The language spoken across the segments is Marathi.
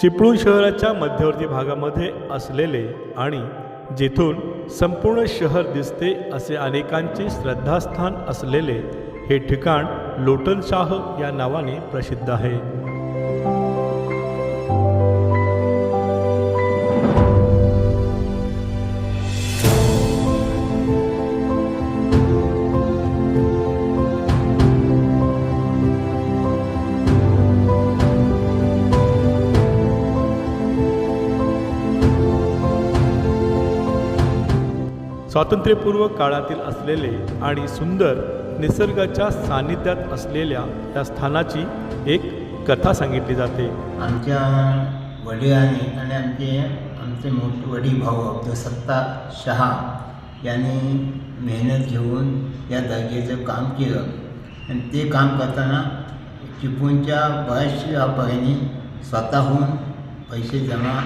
चिपळूण शहराच्या मध्यवर्ती भागामध्ये असलेले आणि जेथून संपूर्ण शहर दिसते असे अनेकांचे श्रद्धास्थान असलेले हे ठिकाण लोटनशाह या नावाने प्रसिद्ध आहे. स्वातंत्र्यपूर्व काळातील असलेले आणि सुंदर निसर्गाच्या सान्निध्यात असलेल्या या स्थानाची एक कथा सांगितली जाते. आमच्या वडिलांनी आणि आमचे आमचे मोठे वडील भाऊ अब्दुसत्ता शहा यांनी मेहनत घेऊन या जागेचं काम केलं. आणि ते काम करताना चिपळूणच्या बऱ्याचशा व्यापाऱ्यांनी स्वतःहून पैसे जमा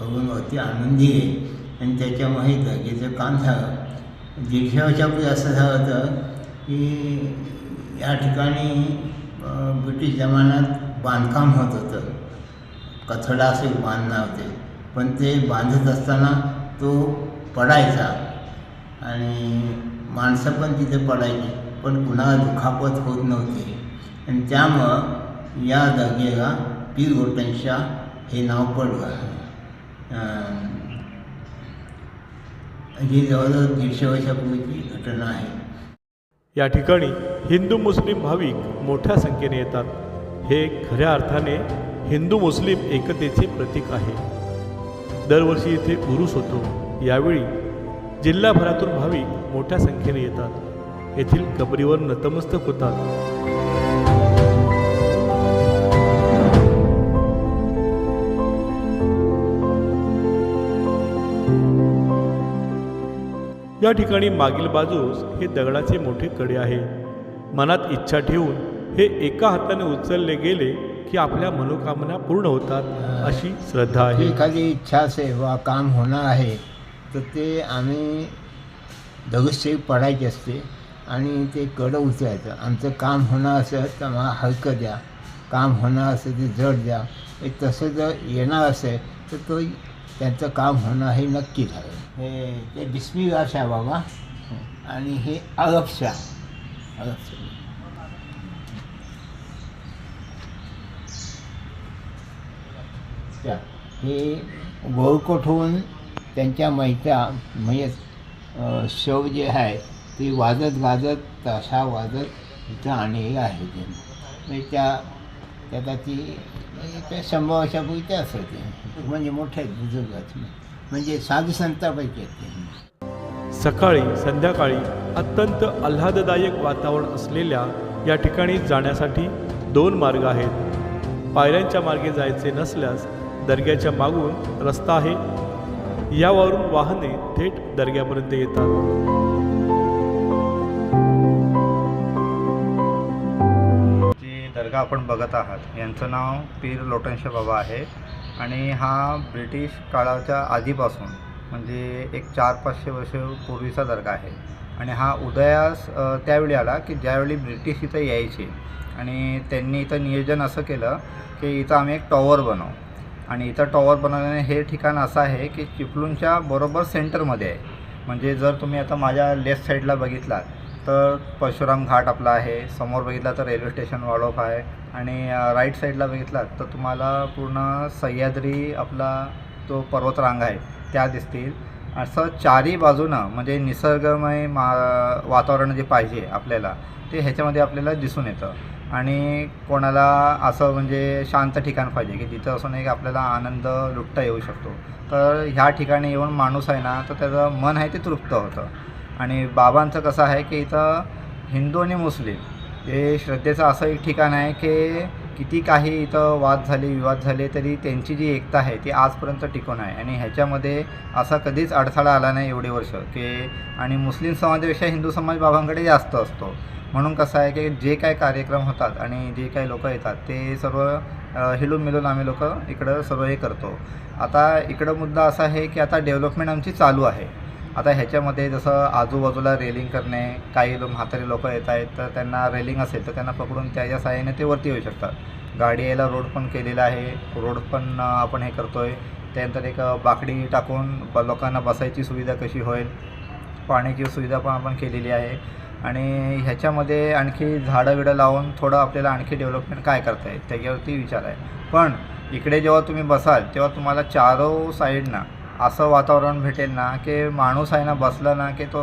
करून होते आणून दिले. आणि त्याच्यामुळे हे जागेचं काम झालं दीडशे वर्षापूर्वी असं झालं होतं की या ठिकाणी ब्रिटिश जमान्यात बांधकाम होत होतं. कथडा असे बांधणार होते. पण ते बांधत असताना तो पडायचा आणि माणसं पण तिथे पडायची. पण कुणाला दुखापत होत नव्हती. आणि त्यामुळं या जागेला पीर गोटनशा हे नाव पडलं. ही जवळजवळ दीडशे वर्षापूर्वीची घटना आहे. या ठिकाणी हिंदू मुस्लिम भाविक मोठ्या संख्येने येतात. हे खऱ्या अर्थाने हिंदू मुस्लिम एकतेचे प्रतीक आहे. दरवर्षी इथे उरूस होतो. यावेळी जिल्हाभरातून भाविक मोठ्या संख्येने येतात. येथील कबरीवर नतमस्तक होतात. या ठिकाणी मागील बाजूस हे दगडाचे मोठे कडे आहे. मनात इच्छा ठेवून हे एका हाताने उचलले गेले की आपल्या मनोकामना पूर्ण होतात अशी श्रद्धा आहे. एखादी इच्छा असेल वा काम होणार आहे तर ते आम्ही दगडशेळी पडायची असते आणि ते कडं उचलायचं. आमचं काम होणार असेल तर मला हलकं द्या. काम होणार असेल ते जड द्या. तसं जर येणार असेल तर तो त्यांचं काम होणं हे नक्की झालं हे ते बिस्मिल्ला शाह बाबा. आणि हे अरब शाह. हे गोळकोठून त्यांच्या मैत्या म्हणजे शव जे आहे ते वाजत गाजत ताशा वाजत इथं आणलेलं आहे. त्यांनी म्हणजे त्या त्यात ती त्या शंभर वर्षापूर्वी ते असं ते म्हणजे मोठे आहेत बुजुर्ग म्हणजे साधू संतापैकी आहेत ते. सकाळी संध्याकाळी अत्यंत आल्हाददायक वातावरण असलेल्या या ठिकाणी जाण्यासाठी दोन मार्ग आहेत. पायऱ्यांच्या मार्गे जायचे नसल्यास दर्ग्याच्या मागून रस्ता आहे. यावरून वाहने थेट दर्ग्यापर्यंत येतात. जी आपण बघत आहात. यांचं नाव पीर लोटनशे बाबा आहे. आणि हा ब्रिटिश काळाच्या आधीपासून म्हणजे एक चार पाचशे वर्ष पूर्वीचा दर्गा आहे. आणि हा उदयास त्यावेळी आला की ज्यावेळी ब्रिटिश इथं यायचे. आणि त्यांनी इथं नियोजन असं केलं की इथं आम्ही एक टॉवर बनवू. आणि इथं टॉवर बनवल्याने हे ठिकाण असं आहे की चिपळूणच्या बरोबर सेंटरमध्ये आहे. म्हणजे जर तुम्ही आता माझ्या लेफ्ट साईडला बघितलात तर परशुराम घाट आपला आहे. समोर बघितला तर रेल्वे स्टेशन वाळोफ आहे. आणि राईट साईडला बघितलात तर तुम्हाला पूर्ण सह्याद्री आपला तो पर्वतरांग आहे. त्या दिसतील. असं चारी बाजूनं म्हणजे निसर्गमय मा वातावरण जे पाहिजे आपल्याला ते ह्याच्यामध्ये आपल्याला दिसून येतं. आणि कोणाला असं म्हणजे शांत ठिकाण पाहिजे की जिथं असं नाही की आपल्याला आनंद लुटता येऊ शकतो. तर ह्या ठिकाणी येऊन माणूस आहे ना तर त्याचं मन आहे ते तृप्त होतं. आणि बाबांचं कसं आहे की इथं हिंदू आणि मुस्लिम हे श्रद्धेचं असं एक ठिकाण आहे की किती काही इथं वाद झाले विवाद झाले तरी त्यांची जी एकता आहे ती आजपर्यंत टिकून आहे. आणि ह्याच्यामध्ये असा कधीच अडथळा आला नाही एवढे वर्ष की आणि मुस्लिम समाजापेक्षा हिंदू समाज बाबांकडे जास्त असतो. म्हणून कसं आहे की जे काय कार्यक्रम होतात आणि जे काही लोक येतात ते सर्व हिलून मिलून आम्ही लोक इकडं सर्व हे करतो. आता इकडं मुद्दा असा आहे की आता डेव्हलपमेंट आमची चालू आहे. आता ह्याच्यामध्ये जसं आजूबाजूला रेलिंग करणे काही लोक म्हातारे लोक येत आहेत तर त्यांना रेलिंग असेल तर त्यांना पकडून त्याच्या साहाय्याने ते वरती येऊ शकतात. गाडी यायला रोड पण केलेला आहे. रोड पण आपण हे करतो आहे त्यानंतर एक बाकडी टाकून ब लोकांना बसायची सुविधा कशी होईल? पाण्याची सुविधा पण आपण केलेली आहे. आणि ह्याच्यामध्ये आणखी झाडं बिडं लावून थोडं आपल्याला आणखी डेव्हलपमेंट काय करता येईल त्याच्यावरती विचार आहे. पण इकडे जेव्हा तुम्ही बसाल तेव्हा तुम्हाला चारो साईडना असं वातावरण भेटेल ना की माणूस आहे ना बसला ना की तो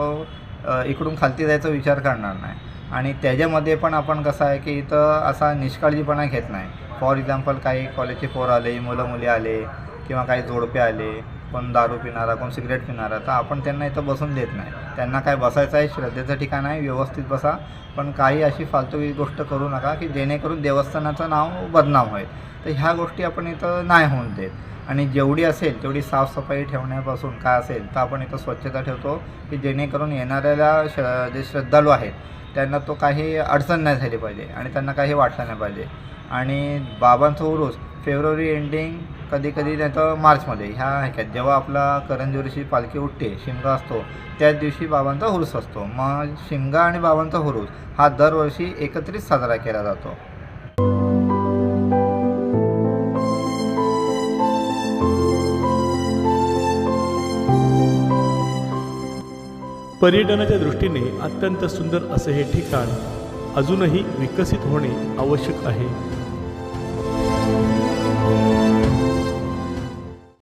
इकडून खालती जायचा विचार करणार नाही. आणि त्याच्यामध्ये पण आपण कसं आहे की इथं असा निष्काळजीपणा घेत नाही. फॉर एक्झाम्पल काही कॉलेजचे पोर आले मुलं मुली आले किंवा काही जोडपे आले. कोण दारू पिणारा कोण सिगरेट पिणारा तर आपण त्यांना इथं बसून देत नाही. त्यांना काय बसायचं आहे श्रद्धेचं ठिकाण आहे व्यवस्थित बसा. पण काही अशी फालतू गोष्ट करू नका की जेणेकरून देवस्थानाचं नाव बदनाम होईल. तर ह्या गोष्टी आपण इथं नाही होऊन देत. आणि जेवढी असेल तेवढी साफसफाई ठेवण्यापासून काय असेल तर आपण इथं स्वच्छता ठेवतो की जेणेकरून येणाऱ्याला श जे श्रद्धाळू आहेत त्यांना तो काही अडचण नाही झाली पाहिजे आणि त्यांना काही वाटलं नाही पाहिजे. आणि बाबांचा उरूस फेब्रुवारी एंडिंग कधी कधी नाही तर मार्चमध्ये. ह्या ह्याच्यात जेव्हा आपला करंजोरीची पालखी उठते शिमगा असतो त्याच दिवशी बाबांचा हुरूस असतो. मग शिमगा आणि बाबांचा हुरूस हा दरवर्षी एकत्रित साजरा केला जातो. पर्यटनाच्या दृष्टीने अत्यंत सुंदर असे हे ठिकाण अजूनही विकसित होणे आवश्यक आहे.